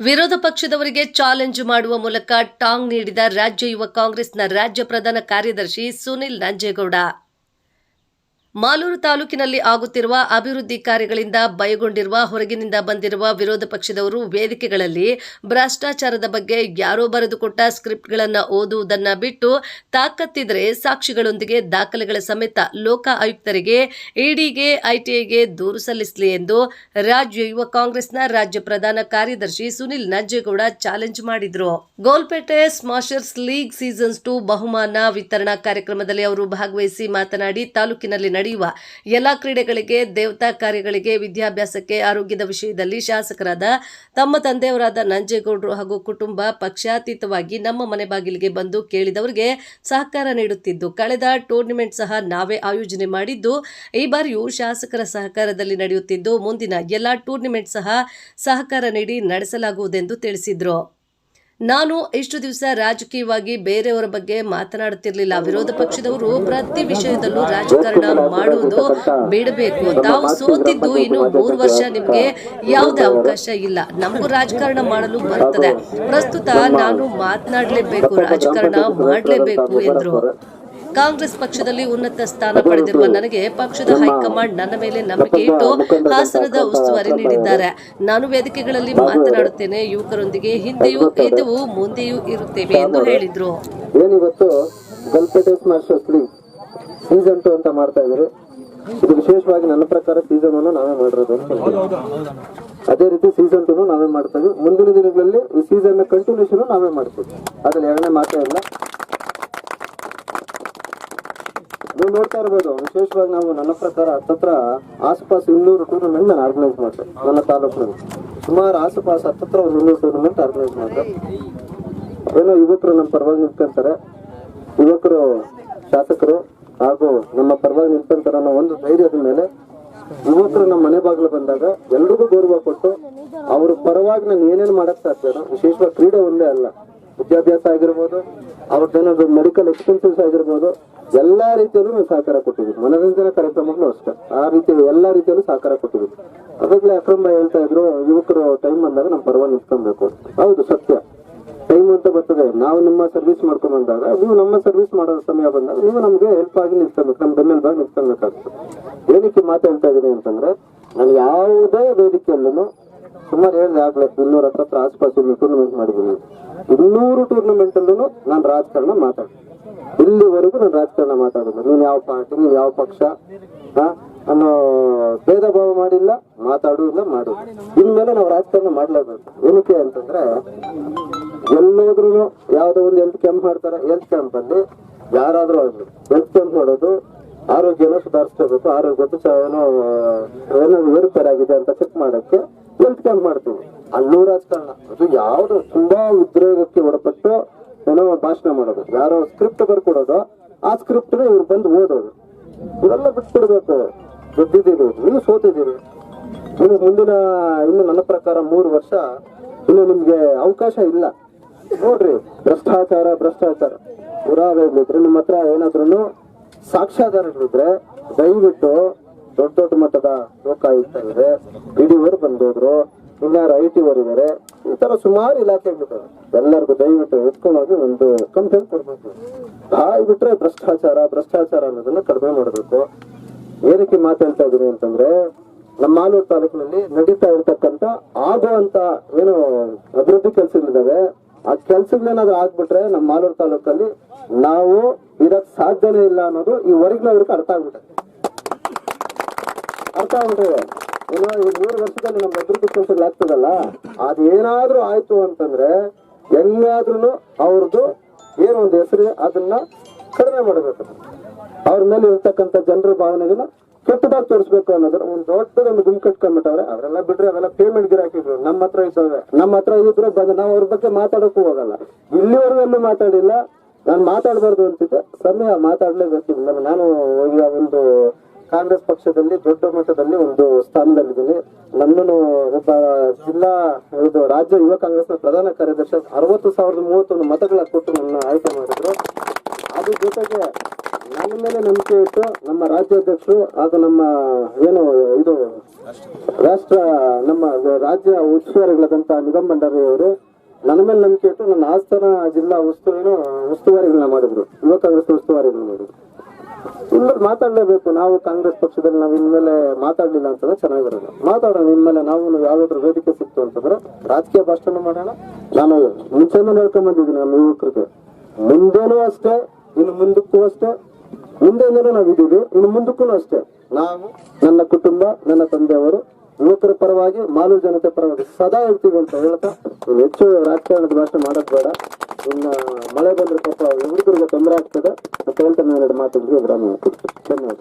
ವಿರೋಧ ಪಕ್ಷದವರಿಗೆ ಚಾಲೆಂಜ್ ಮಾಡುವ ಮೂಲಕ ಟಾಂಗ್ ನೀಡಿದ ರಾಜ್ಯ ಯುವ ಕಾಂಗ್ರೆಸ್ನ ರಾಜ್ಯ ಪ್ರಧಾನ ಕಾರ್ಯದರ್ಶಿ ಸುನಿಲ್ ನಂಜೇಗೌಡ. ಮಾಲೂರು ತಾಲೂಕಿನಲ್ಲಿ ಆಗುತ್ತಿರುವ ಅಭಿವೃದ್ಧಿ ಕಾರ್ಯಗಳಿಂದ ಬಯಗೊಂಡಿರುವ ಹೊರಗಿನಿಂದ ಬಂದಿರುವ ವಿರೋಧ ಪಕ್ಷದವರು ವೇದಿಕೆಗಳಲ್ಲಿ ಭ್ರಷ್ಟಾಚಾರದ ಬಗ್ಗೆ ಯಾರೋ ಬರೆದುಕೊಟ್ಟ ಸ್ಕ್ರಿಪ್ಟ್ಗಳನ್ನು ಓದುವುದನ್ನ ಬಿಟ್ಟು ತಾಕತ್ತಿದ್ರೆ ಸಾಕ್ಷಿಗಳೊಂದಿಗೆ ದಾಖಲೆಗಳ ಸಮೇತ ಲೋಕ ಆಯುಕ್ತರಿಗೆ, ಇಡಿಗೆ, ಐಟಿಐಗೆ ದೂರು ಸಲ್ಲಿಸಲಿ ಎಂದು ರಾಜ್ಯ ಯುವ ಕಾಂಗ್ರೆಸ್ನ ರಾಜ್ಯ ಪ್ರಧಾನ ಕಾರ್ಯದರ್ಶಿ ಸುನಿಲ್ ನಂಜೇಗೌಡ ಚಾಲೆಂಜ್ ಮಾಡಿದ್ರು. Golpete smashers league seasons two ಬಹುಮಾನ ವಿತರಣಾ ಕಾರ್ಯಕ್ರಮದಲ್ಲಿ ಅವರು ಭಾಗವಹಿಸಿ ಮಾತನಾಡಿ, ತಾಲೂಕಿನಲ್ಲಿ ನಡೆಯುವ ಎಲ್ಲ ಕ್ರೀಡೆಗಳಿಗೆ, ದೇವತಾ ಕಾರ್ಯಗಳಿಗೆ, ವಿದ್ಯಾಭ್ಯಾಸಕ್ಕೆ, ಆರೋಗ್ಯದ ವಿಷಯದಲ್ಲಿ ಶಾಸಕರಾದ ತಮ್ಮ ತಂದೆಯವರಾದ ನಂಜೇಗೌಡರು ಹಾಗೂ ಕುಟುಂಬ ಪಕ್ಷಾತೀತವಾಗಿ ನಮ್ಮ ಮನೆ ಬಾಗಿಲಿಗೆ ಬಂದು ಕೇಳಿದವರಿಗೆ ಸಹಕಾರ ನೀಡುತ್ತಿದ್ದು, ಕಳೆದ ಟೂರ್ನಿಮೆಂಟ್ ಸಹ ನಾವೇ ಆಯೋಜನೆ ಮಾಡಿದ್ದು, ಈ ಬಾರಿಯೂ ಶಾಸಕರ ಸಹಕಾರದಲ್ಲಿ ನಡೆಯುತ್ತಿದ್ದು, ಮುಂದಿನ ಎಲ್ಲ ಟೂರ್ನಿಮೆಂಟ್ ಸಹ ಸಹಕಾರ ನೀಡಿ ನಡೆಸಲಾಗುವುದೆಂದು ತಿಳಿಸಿದ್ರು. ನಾನು ಇಷ್ಟು ದಿವಸ ರಾಜಕೀಯವಾಗಿ ಬೇರೆಯವರ ಬಗ್ಗೆ ಮಾತನಾಡುತ್ತಿರಲಿಲ್ಲ. ವಿರೋಧ ಪಕ್ಷದವರು ಪ್ರತಿ ವಿಷಯದಲ್ಲೂ ರಾಜಕಾರಣ ಮಾಡುವುದು ಬಿಡಬೇಕು. ತಾವು ಸೋತಿದ್ದು ಇನ್ನು ಮೂರು ವರ್ಷ ನಿಮಗೆ ಯಾವುದೇ ಅವಕಾಶ ಇಲ್ಲ. ನಮಗೂ ರಾಜಕಾರಣ ಮಾಡಲು ಬರುತ್ತದೆ ಪ್ರಸ್ತುತ ನಾನು ಮಾತನಾಡಲೇಬೇಕು, ರಾಜಕಾರಣ ಮಾಡಲೇಬೇಕು ಎಂದರು. ಕಾಂಗ್ರೆಸ್ ಪಕ್ಷದಲ್ಲಿ ಉನ್ನತ ಸ್ಥಾನ ಪಡೆದಿರುವ ನನಗೆ ಪಕ್ಷದ ಹೈಕಮಾಂಡ್ ನನ್ನ ಮೇಲೆ ನಂಬಿಕೆ ಇಟ್ಟು ಹಾಸನದ ಉಸ್ತುವಾರಿ ನೀಡಿದ್ದಾರೆ. ನಾನು ವೇದಿಕೆಗಳಲ್ಲಿ ಮಾತನಾಡುತ್ತೇನೆ. ಯುವಕರೊಂದಿಗೆ ಹಿಂದೆಯೂ ಇದ್ದವು ಮುಂದೆಯೂ ಇರುತ್ತೇವೆ ಎಂದು ಹೇಳಿದ್ರು. ಸೀಸನ್ ಟು ಅಂತ ಮಾಡ್ತಾ ಇದ್ದಾರೆ. ಇದು ವಿಶೇಷವಾಗಿ ನನ್ನ ಪ್ರಕಾರ ಸೀಸನ್ ಅನ್ನು ನಾವೇ ಮಾಡಿರೋದು ಅದೇ ರೀತಿ ಸೀಸನ್ ಟು ನಾವೇ ಮಾಡ್ತೀವಿ ಮುಂದಿನ ದಿನಗಳಲ್ಲಿ ಈ ಸೀಸನ್ ಕಂಟಿನ್ಯೂಷನ್ ನಾವೇ ಮಾಡ್ತೀವಿ. ಅದ್ರಲ್ಲಿ ಎರಡನೇ ಮಾತೇ ಇಲ್ಲ ನೀವು ನೋಡ್ತಾ ಇರ್ಬೋದು. ವಿಶೇಷವಾಗಿ ನಾವು ನನ್ನ ಪ್ರಕಾರ ಹತ್ತತ್ರ ಆಸುಪಾಸು ಇನ್ನೂರು ಟೂರ್ನಮೆಂಟ್ ನಾನು ಆರ್ಗನೈಸ್ ಮಾಡಿದೆ. ನನ್ನ ತಾಲೂಕಿನಲ್ಲಿ. ಸುಮಾರು ಆಸುಪಾಸು ಹತ್ತತ್ರ ಒಂದು ಇನ್ನೂರು ಟೂರ್ನಮೆಂಟ್ ಆರ್ಗನೈಸ್ ಮಾಡಿದೆ. ಏನೋ ಯುವಕರು ನಮ್ಮ ಪರವಾಗಿ ನಿಂತ್ಕೊಂತಾರೆ. ಯುವಕರು, ಶಾಸಕರು ಹಾಗೂ ನಮ್ಮ ಪರವಾಗಿ ನಿಂತ್ಕೊಂತಾರೆ ಅನ್ನೋ ಒಂದು ಧೈರ್ಯದ ಮೇಲೆ ಯುವಕರು ನಮ್ಮ ಮನೆ ಬಾಗಿಲು ಬಂದಾಗ ಎಲ್ರಿಗೂ ಗೌರವ ಕೊಟ್ಟು ಅವ್ರ ಪರವಾಗಿ ನಾನು ಏನೇನು ಮಾಡಕ್ ಸಾಧ್ಯ ವಿಶೇಷವಾಗಿ ಕ್ರೀಡೆ ಒಂದೇ ಅಲ್ಲ. ವಿದ್ಯಾಭ್ಯಾಸ ಆಗಿರ್ಬೋದು ಅವ್ರದ್ದೇನಾದ್ರು ಮೆಡಿಕಲ್ ಎಕ್ಸ್ಪೆನ್ಸಸ್ ಆಗಿರ್ಬೋದು, ಎಲ್ಲ ರೀತಿಯಲ್ಲೂ ನಾವು ಸಹಕಾರ ಕೊಟ್ಟಿದ್ದೀವಿ. ಮನರಂಜನಾ ಕಾರ್ಯಕ್ರಮಗಳು ಅಷ್ಟೇ. ಆ ರೀತಿ ಎಲ್ಲಾ ರೀತಿಯಲ್ಲೂ ಸಹಕಾರ ಕೊಟ್ಟಿದ್ದೀವಿ. ಅದಾಗ್ಲೇ ಅಕ್ರಮ ಹೇಳ್ತಾ ಇದ್ರು, ಯುವಕರು ಟೈಮ್ ಬಂದಾಗ ನಮ್ಮ ಪರವಾಗಿ ನಿಂತ್ಕೊಬೇಕು. ಹೌದು, ಸತ್ಯ. ಟೈಮ್ ಅಂತ ಬರ್ತದೆ. ನಾವು ನಿಮ್ಮ ಸರ್ವಿಸ್ ಮಾಡ್ಕೊಂಡು ಬಂದಾಗ, ನೀವು ನಮ್ಮ ಸರ್ವಿಸ್ ಮಾಡೋ ಸಮಯ ಬಂದಾಗ ನೀವು ನಮಗೆ ಹೆಲ್ಪ್ ಆಗಿ ನಿಲ್ಸ್ಕೊಬೇಕು ನಮ್ಮ ಬೆನ್ನೆಲುಬಾಗಿ ನಿಲ್ಸ್ಕೊಬೇಕಾಗ್ತದೆ ಏನಕ್ಕೆ ಮಾತಾಡ್ತಾ ಇದ್ದೀನಿ ಅಂತಂದ್ರೆ, ನಾನು ಯಾವುದೇ ವೇದಿಕೆಯಲ್ಲೂ ಸುಮಾರು ಹೇಳಿದೆ ಆಗ್ಲೇ ಇನ್ನೂರ ಹತ್ತತ್ರ ಆಸ್ಪಾಸ್ ಟೂರ್ನಮೆಂಟ್ ಮಾಡಿದ್ದೀನಿ. ಇನ್ನೂರು ಟೂರ್ನಮೆಂಟ್ ಅಲ್ಲೂ ನಾನು ರಾಜಕಾರಣ ಮಾತಾಡಿ ಇಲ್ಲಿವರೆಗೂ ನಾನು ರಾಜಕಾರಣ ಮಾತಾಡೋದು ನೀನು ಯಾವ ಪಾರ್ಟಿ, ನೀನ್ ಯಾವ ಪಕ್ಷ ಅನ್ನೋ ಭೇದ ಭಾವ ಮಾಡಿಲ್ಲ ಮಾತಾಡೋದಿಲ್ಲ ಮಾಡೋದು ಮಾಡು. ಇನ್ಮೇಲೆ ನಾವು ರಾಜಕಾರಣ ಮಾಡ್ಲೇಬೇಕು. ಏನಕ್ಕೆ ಅಂತಂದ್ರೆ ಎಲ್ಲೋದ್ರು ಯಾವ್ದೋ ಒಂದು ಹೆಲ್ತ್ ಕ್ಯಾಂಪ್ ಮಾಡ್ತಾರೆ. ಹೆಲ್ತ್ ಕ್ಯಾಂಪ್ ಅಲ್ಲಿ ಯಾರಾದ್ರೂ ಆಗ್ಲಿ ಹೆಲ್ತ್ ಕ್ಯಾಂಪ್ ಮಾಡೋದು ಆರೋಗ್ಯನ ಸುಧಾರಿಸ್ಕೋಬೇಕು. ಆರೋಗ್ಯದ ಏನೋ ಏನೋ ಏರುಪೇರಾಗಿದೆ ಅಂತ ಚೆಕ್ ಮಾಡಕ್ಕೆ ಮಾಡ್ತೀವಿ. ಅಲ್ಲೂ ರಾಜಕಾರಣ ಅದು ಯಾವ್ದು ತುಂಬಾ ಉದ್ರೋಗಕ್ಕೆ ಒಳಪಟ್ಟು ಏನೋ ಭಾಷಣ ಮಾಡೋದು. ಯಾರೋ ಸ್ಕ್ರಿಪ್ಟ್ ಬರ್ಕೊಡೋದು ಆ ಸ್ಕ್ರಿಪ್ಟ್ ಇವ್ರು ಬಂದು ಓದೋದು. ಇವರೆಲ್ಲ ಬಿಟ್ಬಿಡ್ಬೇಕು. ಗೆದ್ದಿದ್ದೀರಿ ನೀವು ಸೋತಿದ್ದೀರಿ. ಇನ್ನು ಮುಂದಿನ, ಇನ್ನು ನನ್ನ ಪ್ರಕಾರ ಮೂರು ವರ್ಷ ಇನ್ನು ನಿಮ್ಗೆ ಅವಕಾಶ ಇಲ್ಲ. ನೋಡ್ರಿ, ಭ್ರಷ್ಟಾಚಾರ ಭ್ರಷ್ಟಾಚಾರ. ಪುರಾವೆಗಳಿದ್ರೆ ನಿಮ್ಮ ಹತ್ರ ಏನಾದ್ರೂ ಸಾಕ್ಷ್ಯಾಧಾರಗಳಿದ್ರೆ ದಯವಿಟ್ಟು ದೊಡ್ಡ ದೊಡ್ಡ ಮಟ್ಟದ ಲೋಕಾಯುಕ್ತ ಇದೆ. ಇಡಿವರು ಇನ್ಯಾರು ಐ ಟಿ ಬರಿದಾರೆ ಇದಾರೆ, ಈ ತರ ಸುಮಾರು ಇಲಾಖೆಗಳಿದ್ದಾವೆ ಎಲ್ಲರಿಗೂ ದಯವಿಟ್ಟು ಎತ್ಕೊಂಡೋಗಿ ಒಂದು ಕಂಪ್ಲೇಂಟ್ ಕೊಡ್ಬೇಕು. ಬಾಯ್ ಬಿಟ್ರೆ ಭ್ರಷ್ಟಾಚಾರ ಭ್ರಷ್ಟಾಚಾರ ಅನ್ನೋದನ್ನ ಕಡಿಮೆ ಮಾಡಬೇಕು. ಏನಕ್ಕೆ ಮಾತಾಡ್ತಾ ಇದೀನಿ ಅಂತಂದ್ರೆ, ನಮ್ಮ ಮಾಲೂರು ತಾಲೂಕಿನಲ್ಲಿ ನಡೀತಾ ಇರ್ತಕ್ಕಂತ ಆಗುವಂತ ಏನು ಅಭಿವೃದ್ಧಿ ಕೆಲಸಗಳಿದ್ದಾವೆ ಆ ಕೆಲ್ಸಗಳೇನಾದ್ರೂ ಆಗ್ಬಿಟ್ರೆ ನಮ್ಮ ಮಾಲೂರು ತಾಲೂಕಲ್ಲಿ ನಾವು ಇರಕ್ ಸಾಧ್ಯನೇ ಇಲ್ಲ ಅನ್ನೋದು ಈ ಹೊರಗಿನವ್ರಿಗೆ ಅರ್ಥ ಆಗ್ಬಿಟ್ಟೆ ಅರ್ಥ ಆಗ್ಬಿಟ್ಟಿದೆ ಈ ಮೂರು ವರ್ಷದಲ್ಲಿ ನಮ್ಮ ಅಭಿವೃದ್ಧಿ ಕೆಲಸಗಳು ಆಗ್ತದಲ್ಲ ಅದೇನಾದ್ರೂ ಆಯ್ತು ಅಂತಂದ್ರೆ ಹೆಂಗಾದ್ರೂ ಅವ್ರದ್ದು ಏನೋ ಒಂದು ಹೆಸರು ಅದನ್ನ ಕಡಿಮೆ ಮಾಡಬೇಕು. ಅವ್ರ ಮೇಲೆ ಇರ್ತಕ್ಕಂಥ ಜನರ ಭಾವನೆಗಳನ್ನ ಕೆಟ್ಟದಾಗಿ ತೋರಿಸ್ಬೇಕು ಅನ್ನೋದ್ರ ಒಂದು ದೊಡ್ಡದೊಂದು ಗುಂಪು ಕಟ್ಕೊಂಡ್ಬಿಟ್ಟವ್ರೆ, ಅವರೆಲ್ಲ ಬಿಟ್ರೆ ಅವೆಲ್ಲ ಪೇಮೆಂಟ್ ಗಿರಾಕಿದ್ರು ನಮ್ಮ ಹತ್ರ ಇದ್ದಾವೆ. ನಮ್ಮ ಹತ್ರ ಇದ್ರೆ ಬಂದು ನಾವು ಅವ್ರ ಬಗ್ಗೆ ಮಾತಾಡಕ್ಕೂ ಹೋಗಲ್ಲ. ಇಲ್ಲಿವರೆಗೂ ಮಾತಾಡಿಲ್ಲ. ನಾನು ಮಾತಾಡಬಾರ್ದು ಅಂತಿದ್ದೆ. ಸಮಯ ಮಾತಾಡ್ಲೇಬೇಕಿಲ್ಲ ನಾನು ಈಗ ಒಂದು ಕಾಂಗ್ರೆಸ್ ಪಕ್ಷದಲ್ಲಿ ದೊಡ್ಡ ಮಟ್ಟದಲ್ಲಿ ಒಂದು ಸ್ಥಾನದಲ್ಲಿದ್ದೀನಿ. ನನ್ನನ್ನು ಒಬ್ಬ ಜಿಲ್ಲಾ, ಇದು ರಾಜ್ಯ ಯುವ ಕಾಂಗ್ರೆಸ್ನ ಪ್ರಧಾನ ಕಾರ್ಯದರ್ಶಿ ಅರವತ್ತು ಸಾವಿರದ ಮೂವತ್ತೊಂದು ಮತಗಳ ಕೊಟ್ಟು ನನ್ನ ಆಯ್ಕೆ ಮಾಡಿದ್ರು. ಅದ್ರ ಜೊತೆಗೆ ನನ್ನ ಮೇಲೆ ನಂಬಿಕೆ ಇಟ್ಟು ನಮ್ಮ ರಾಜ್ಯಾಧ್ಯಕ್ಷರು ಹಾಗೂ ನಮ್ಮ ಏನು ಇದು ರಾಷ್ಟ್ರ, ನಮ್ಮ ರಾಜ್ಯ ಉಸ್ತುವಾರಿಗಳಾದಂಥ ನಿಗಮ್ ಭಂಡಾರಿ ನನ್ನ ಮೇಲೆ ನಂಬಿಕೆ ಇಟ್ಟು ನನ್ನ ಆಸ್ಥಾನ, ಜಿಲ್ಲಾ ಉಸ್ತುವಾರಿನ, ಉಸ್ತುವಾರಿಗಳನ್ನ ಮಾಡಿದ್ರು. ಯುವ ಕಾಂಗ್ರೆಸ್ ಉಸ್ತುವಾರಿಗಳನ್ನ ಮಾಡಿದ್ರು. ಇನ್ಮೇಲೆ ಮಾತಾಡಲೇಬೇಕು. ನಾವು ಕಾಂಗ್ರೆಸ್ ಪಕ್ಷದಲ್ಲಿ ನಾವು ಇನ್ಮೇಲೆ ಮಾತಾಡ್ಲಿಲ್ಲ ಅಂತಂದ್ರೆ ಚೆನ್ನಾಗಿರೋದು. ಮಾತಾಡೋಣ, ಇನ್ಮೇಲೆ ನಾವು ಯಾವ್ದಾದ್ರು ವೇದಿಕೆ ಸಿಕ್ತು ಅಂತಂದ್ರೆ ರಾಜಕೀಯ ಭಾಷಣ ಮಾಡೋಣ. ನಾನು ಮುಂಚೆನೂ ಹೇಳ್ಕೊಂಡ್ ಬಂದಿದ್ದೀನಿ ನಮ್ಮ ಯುವಕರಿಗೆ. ಮುಂದೇನೂ ಅಷ್ಟೇ, ಇನ್ನು ಮುಂದಕ್ಕೂ ಅಷ್ಟೇ. ಮುಂದೆಯಿಂದಲೂ ನಾವಿದ್ದೀವಿ ಇನ್ನು ಮುಂದಕ್ಕೂ ಅಷ್ಟೇ. ನಾವು, ನನ್ನ ಕುಟುಂಬ, ನನ್ನ ತಂದೆಯವರು, ಯುವಕರ ಪರವಾಗಿ ಮಾಲು ಜನತೆ ಪರವಾಗಿ ಸದಾ ಇರ್ತೀವಿ ಅಂತ ಹೇಳ್ತಾ ಹೆಚ್ಚು ರಾಜಕಾರಣದ ಭಾಷೆ ಮಾಡೋದು ಬೇಡ. ಇನ್ನ ಮಳೆ ಬಂದ್ರೆ ಪಾಪ ಹುಡುಗರಿಗೆ ತೊಂದರೆ ಆಗ್ತದೆ. ಅಂತ ಹೇಳ್ತಾರೆ ನಾನು ಎರಡು ಮಾತು ಕೊಡ್ತೀನಿ ಧನ್ಯವಾದ.